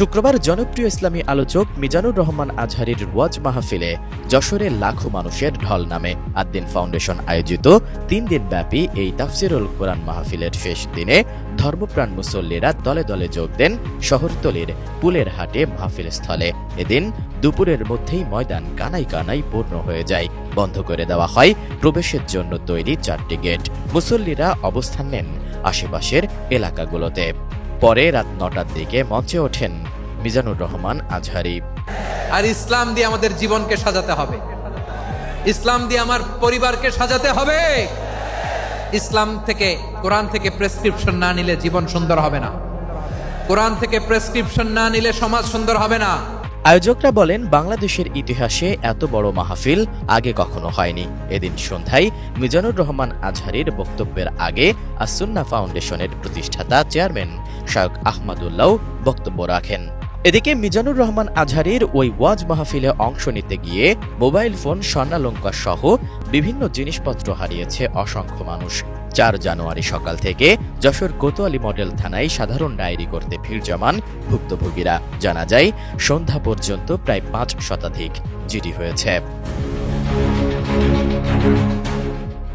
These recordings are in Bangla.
শুক্রবার জনপ্রিয় ইসলামী আলোচক মিজানুর রহমান আজহারির ওয়াজ মাহফিলে যশোরের লাখো মানুষের ঢল নামে আদ্দিন ফাউন্ডেশন আয়োজিত তিন দিনব্যাপী এই তাফসিরুল কোরআন মাহফিলের শেষ দিনে ধর্মপ্রাণ মুসল্লিরা দলে দলে যোগ দেন শহরতলির পুলের হাটে মাহফিল স্থলে এদিন দুপুরের মধ্যেই ময়দান কানাই কানাই পূর্ণ হয়ে যায়। বন্ধ করে দেওয়া হয় প্রবেশের জন্য তৈরি চারটি গেট। মুসল্লিরা অবস্থান নেন আশেপাশের এলাকাগুলোতে। পরে রাত নটার দিকে মঞ্চে ওঠেন মিজানুর রহমান আজহারি। আর ইসলাম দিয়ে আমাদের জীবনকে সাজাতে হবে। ইসলাম দিয়ে আমার পরিবারকে সাজাতে হবে। ইসলাম থেকে কোরআন থেকে প্রেসক্রিপশন না নিলে জীবন সুন্দর হবে না। কোরআন থেকে প্রেসক্রিপশন না নিলে সমাজ সুন্দর হবে না। আয়োজকরা বলেন বাংলাদেশের ইতিহাসে এত বড় মাহফিল আগে কখনো হয়নি। এদিন সন্ধ্যায় মিজানুর রহমান আজহারির বক্তব্যের আগে আসুন্না ফাউন্ডেশনের প্রতিষ্ঠাতা চেয়ারম্যান শায়ক আহমদুল্লাহ বক্তব্য রাখেন। এদিকে মিজানুর রহমান আজহারির ওই ওয়াজ মাহফিলে অংশ নিতে গিয়ে মোবাইল ফোন, স্বর্ণালঙ্কার সহ বিভিন্ন জিনিসপত্র হারিয়েছে অসংখ্য মানুষ। চার জানুয়ারি সকাল থেকে যশোর কোতোয়ালি মডেল থানায় সাধারণ ডায়েরি করতে ভিড় জমান ভুক্তভোগীরা। জানা যায়, সন্ধ্যা পর্যন্ত প্রায় পাঁচ শতাধিক জিডি হয়েছে।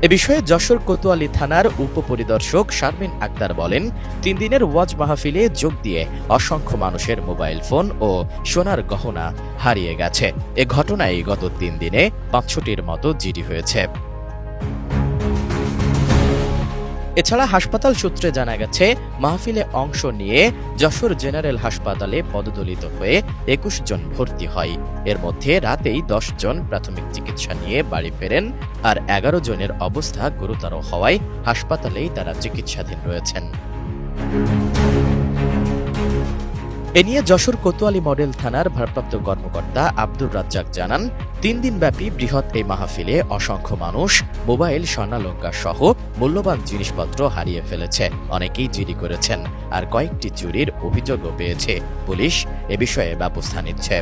এ বিষয়ে যশোর কোতোয়ালি থানার উপপরিদর্শক শারমিন আক্তার বলেন, তিন দিনের ওয়াজ মাহফিলে যোগ দিয়ে অসংখ্য মানুষের মোবাইল ফোন ও সোনার গহনা হারিয়ে গেছে। এ ঘটনায় গত তিন দিনে পাঁচশোটির মতো জিডি হয়েছে। এছাড়া হাসপাতাল সূত্রে জানা গেছে, মাহফিলে অংশ নিয়ে যশোর জেনারেল হাসপাতালে পদদলিত হয়ে একুশ জন ভর্তি হয়। এর মধ্যে রাতেই দশ জন প্রাথমিক চিকিৎসা নিয়ে বাড়ি ফেরেন আর এগারো জনের অবস্থা গুরুতর হওয়ায় হাসপাতালেই তারা চিকিৎসাধীন রয়েছেন। এ নিয়ে যশোর কোতোয়ালি মডেল থানার ভারপ্রাপ্ত কর্মকর্তা আব্দুর রাজ্জাক জানান, তিন দিনব্যাপী বৃহৎ এই মাহফিলে অসংখ্য মানুষ, মোবাইল, স্বর্ণালঙ্কার সহ মূল্যবান জিনিসপত্র হারিয়ে ফেলেছে। অনেকেই জিডি করেছেন আর কয়েকটি চুরির অভিযোগও পেয়েছে। পুলিশ এ বিষয়ে ব্যবস্থা নিচ্ছে।